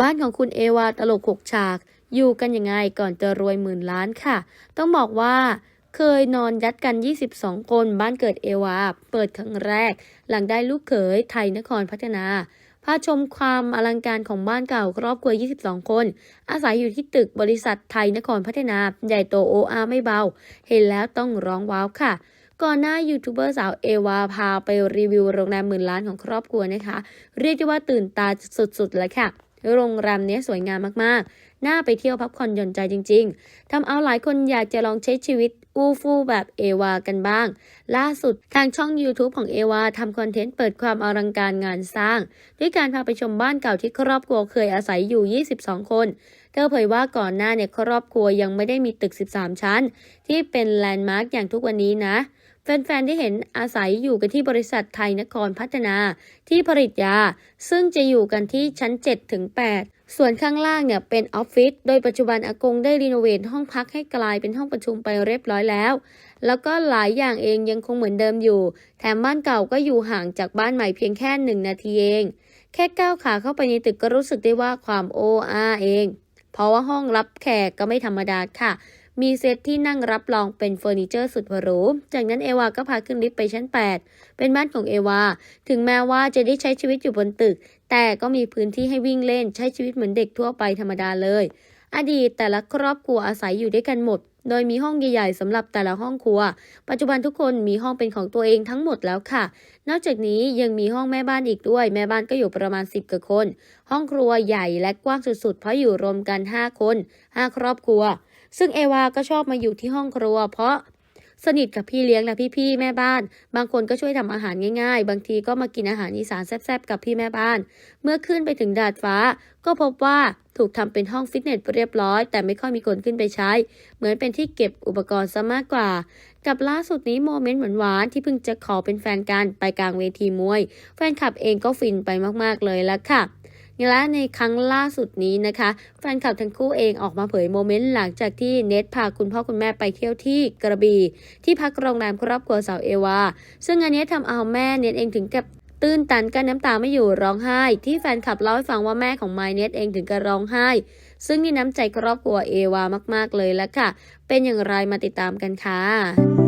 บ้านของคุณเอวาตลกหกฉาก อยู่กันยังไงก่อนจะรวยหมื่นล้านค่ะ ต้องบอกว่าเคยนอนยัดกัน 22 คนบ้านเกิดเอวา เปิดครั้งแรก หลังได้ลูกเขยไทยนครพัฒนาพาชมความอลังการของบ้านเก่าครอบครัว 22 คน อาศัยอยู่ที่ตึกบริษัทไทยนครพัฒนา ใหญ่โตโออาไม่เบา เห็นแล้วต้องร้องว้าวค่ะ ก่อนหน้ายูทูบเบอร์สาวเอวาพาไปรีวิวโรงแรมหมื่นล้านของครอบครัวนะคะ เรียกได้ว่าตื่นตาสุดๆเลยค่ะ โรงแรมเนี้ยสวยงามมากๆ น่าไปเที่ยวพักผ่อนหย่อนใจจริง ๆทำเอาหลายคนอยากจะลองใช้ชีวิตอู้ฟู่แบบเอวากันบ้าง ล่าสุดทางช่อง YouTube ของเอวาทำคอนเทนต์เปิดความอลังการงานสร้าง ด้วยการพาไปชมบ้านเก่าที่ครอบครัวเคยอาศัยอยู่ 22 คนเธอเผยว่าก่อนหน้าเนี่ยครอบครัวยังไม่ได้มีตึก 13 ชั้น ที่เป็นแลนด์มาร์กอย่างทุกวันนี้นะ แฟนๆได้เห็นอาศัยอยู่กันที่บริษัทไทยนครพัฒนาที่ผลิตยา ซึ่งจะอยู่กันที่ชั้น 7 ถึง 8 ส่วนข้างล่างเนี่ยเป็นออฟฟิศโดยปัจจุบันอากงได้รีโนเวทห้องพักให้กลายเป็นห้องประชุมไปเรียบร้อยแล้ว แล้วก็หลายอย่างเองยังคงเหมือนเดิมอยู่ แถมบ้านเก่าก็อยู่ห่างจากบ้านใหม่เพียงแค่หนึ่งนาทีเอง แค่ก้าวขาเข้าไปในตึกก็รู้สึกได้ว่าความโออาเอง เพราะว่าห้องรับแขกก็ไม่ธรรมดาค่ะ มีเซตที่นั่งรับรองเป็นเฟอร์นิเจอร์สุดหรู จากนั้นเอวาก็พาขึ้นลิฟต์ไปชั้น 8 เป็นบ้านของเอวา ถึงแม้ว่าจะได้ใช้ชีวิตอยู่บนตึก แต่ก็มีพื้นที่ให้วิ่งเล่น ใช้ชีวิตเหมือนเด็กทั่วไปธรรมดาเลย อดีตแต่ละครอบครัวอาศัยอยู่ด้วยกันหมด โดยมีห้องใหญ่ๆสำหรับแต่ละห้องครัว ปัจจุบันทุกคนมีห้องเป็นของตัวเองทั้งหมดแล้วค่ะ นอกจากนี้ยังมีห้องแม่บ้านอีกด้วย แม่บ้านก็อยู่ประมาณ 10กว่าคน ห้องครัวใหญ่และกว้างสุดๆ เพราะอยู่รวมกัน 5 คน 5 ครอบครัว ซึ่งเอวาก็ชอบมาอยู่ที่ห้องครัว เพราะสนิทกับพี่เลี้ยงและพี่ๆแม่บ้าน บางคนก็ช่วยทำอาหารง่ายๆ บางทีก็มากินอาหารอีสานแซ่บๆกับพี่แม่บ้าน เมื่อขึ้นไปถึงดาดฟ้า ก็พบว่าถูกทำเป็นห้องฟิตเนสเรียบร้อย แต่ไม่ค่อยมีคนขึ้นไปใช้ เหมือนเป็นที่เก็บอุปกรณ์ซะมากกว่า กับล่าสุดนี้โมเมนต์หวานๆที่เพิ่งจะขอเป็นแฟนกันไปกลางเวทีมวย แฟนคลับเองก็ฟินไปมากๆเลยละค่ะ และในครั้งล่าสุดนี้นะคะแฟนคลับทั้งคู่เองออกมาเผยโมเมนต์หลังจากที่เนทพาคุณพ่อคุณแม่ไปเที่ยวที่กระบี่ที่พักโรงแรมครอบครัวสาวเอวา ซึ่งอันนี้ทำเอาแม่เนทเองถึงกับตื้นตันกันน้ำตาไม่อยู่ร้องไห้ ที่แฟนคลับเล่าให้ฟังว่าแม่ของไมเนทเองถึงกับร้องไห้ ซึ่งนี่น้ำใจครอบครัวเอวามาก ๆ เลยละค่ะ เป็นอย่างไรมาติดตามกันค่ะ